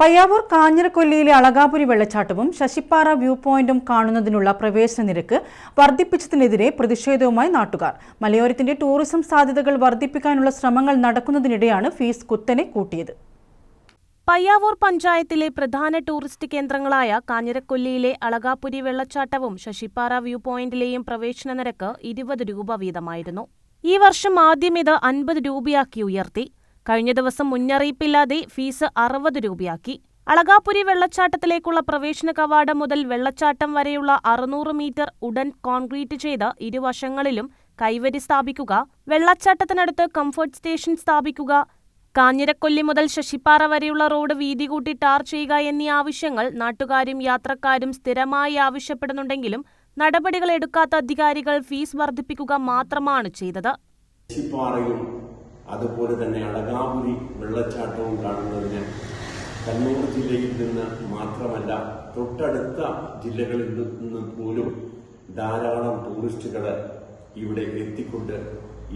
പയ്യാവൂർ കാഞ്ഞിരക്കൊല്ലിയിലെ അളകാപുരി വെള്ളച്ചാട്ടവും ശശിപ്പാറ വ്യൂ പോയിന്റും കാണുന്നതിനുള്ള പ്രവേശന നിരക്ക് വർദ്ധിപ്പിച്ചതിനെതിരെ പ്രതിഷേധവുമായി നാട്ടുകാർ. മലയോരത്തിന്റെ ടൂറിസം സാധ്യതകൾ വർദ്ധിപ്പിക്കാനുള്ള ശ്രമങ്ങൾ നടക്കുന്നതിനിടെയാണ് ഫീസ് കുത്തനെ കൂട്ടിയത്. പയ്യാവൂർ പഞ്ചായത്തിലെ പ്രധാന ടൂറിസ്റ്റ് കേന്ദ്രങ്ങളായ കാഞ്ഞിരക്കൊല്ലിയിലെ അളകാപുരി വെള്ളച്ചാട്ടവും ശശിപ്പാറ വ്യൂ പോയിന്റിലെയും പ്രവേശന നിരക്ക് ഇരുപത് രൂപ വീതമായിരുന്നു. ഈ വർഷം ആദ്യം ഇത് അൻപത് രൂപയാക്കി ഉയർത്തി. കഴിഞ്ഞ ദിവസം മുന്നറിയിപ്പില്ലാതെ ഫീസ് അറുപത് രൂപയാക്കി. അളകാപുരി വെള്ളച്ചാട്ടത്തിലേക്കുള്ള പ്രവേശന കവാടം മുതൽ വെള്ളച്ചാട്ടം വരെയുള്ള അറുന്നൂറ് മീറ്റർ ഉടൻ കോൺക്രീറ്റ് ചെയ്ത് ഇരുവശങ്ങളിലും കൈവരി സ്ഥാപിക്കുക വെള്ളച്ചാട്ടത്തിനടുത്ത് കംഫർട്ട് സ്റ്റേഷൻ സ്ഥാപിക്കുക കാഞ്ഞിരക്കൊല്ലി മുതൽ ശശിപ്പാറ വരെയുള്ള റോഡ് വീതി കൂട്ടി ടാർ ചെയ്യുക എന്നീ ആവശ്യങ്ങൾ നാട്ടുകാരും യാത്രക്കാരും സ്ഥിരമായി ആവശ്യപ്പെടുന്നുണ്ടെങ്കിലും നടപടികൾ എടുക്കാത്ത അധികാരികൾ ഫീസ് വർദ്ധിപ്പിക്കുക മാത്രമാണ് ചെയ്തത്. അതുപോലെ തന്നെ അടകാപുരി വെള്ളച്ചാട്ടവും കാണുന്നതിന് കണ്ണൂർ ജില്ലയിൽ നിന്ന് മാത്രമല്ല തൊട്ടടുത്ത ജില്ലകളിൽ നിന്ന് പോലും ധാരാളം ടൂറിസ്റ്റുകൾ ഇവിടെ എത്തിക്കൊണ്ട്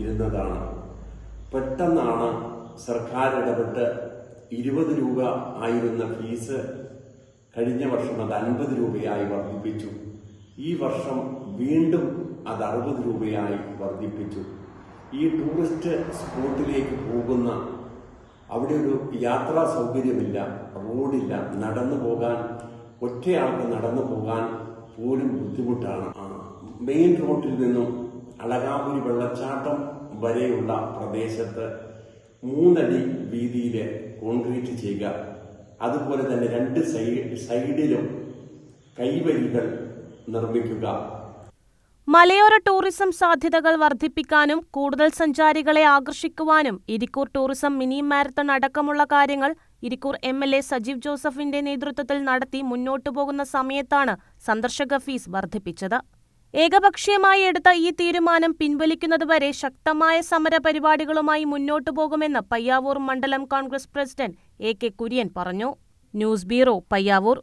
ഇരുന്നതാണ്. പെട്ടെന്നാണ് സർക്കാർ ഇടപെട്ട് ഇരുപത് രൂപ ആയിരുന്ന ഫീസ് കഴിഞ്ഞ വർഷം അത് അൻപത് രൂപയായി വർദ്ധിപ്പിച്ചു. ഈ വർഷം വീണ്ടും അത് അറുപത് രൂപയായി വർദ്ധിപ്പിച്ചു. ഈ ടൂറിസ്റ്റ് സ്പോട്ടിലേക്ക് പോകുന്ന അവിടെ ഒരു യാത്രാ സൗകര്യമില്ല റോഡില്ല നടന്നു പോകാൻ ഒറ്റയാൾക്ക് നടന്നു പോകാൻ പോലും ബുദ്ധിമുട്ടാണ്. മെയിൻ റോഡിൽ നിന്നും അളകാപുരി വെള്ളച്ചാട്ടം വരെയുള്ള പ്രദേശത്ത് മൂന്നടി വീതിയിൽ കോൺക്രീറ്റ് ചെയ്യുക. അതുപോലെ തന്നെ രണ്ട് സൈഡിലും കൈവരികൾ നിർമ്മിക്കുക. മലയോര ടൂറിസം സാധ്യതകൾ വർദ്ധിപ്പിക്കാനും കൂടുതൽ സഞ്ചാരികളെ ആകർഷിക്കുവാനും ഇരിക്കൂർ ടൂറിസം മിനി മാരത്തൺ അടക്കമുള്ള കാര്യങ്ങൾ Irikkur M L A Sajeev ജോസഫിന്റെ നേതൃത്വത്തിൽ നടത്തി മുന്നോട്ടു പോകുന്ന സമയത്താണ് സന്ദർശക ഫീസ് വർദ്ധിപ്പിച്ചത്. ഏകപക്ഷീയമായി എടുത്ത ഈ തീരുമാനം പിൻവലിക്കുന്നതുവരെ ശക്തമായ സമര പരിപാടികളുമായി മുന്നോട്ടു പോകുമെന്ന് പയ്യാവൂർ മണ്ഡലം Congress president A K Kurian പറഞ്ഞു. News bureau Payyavoor.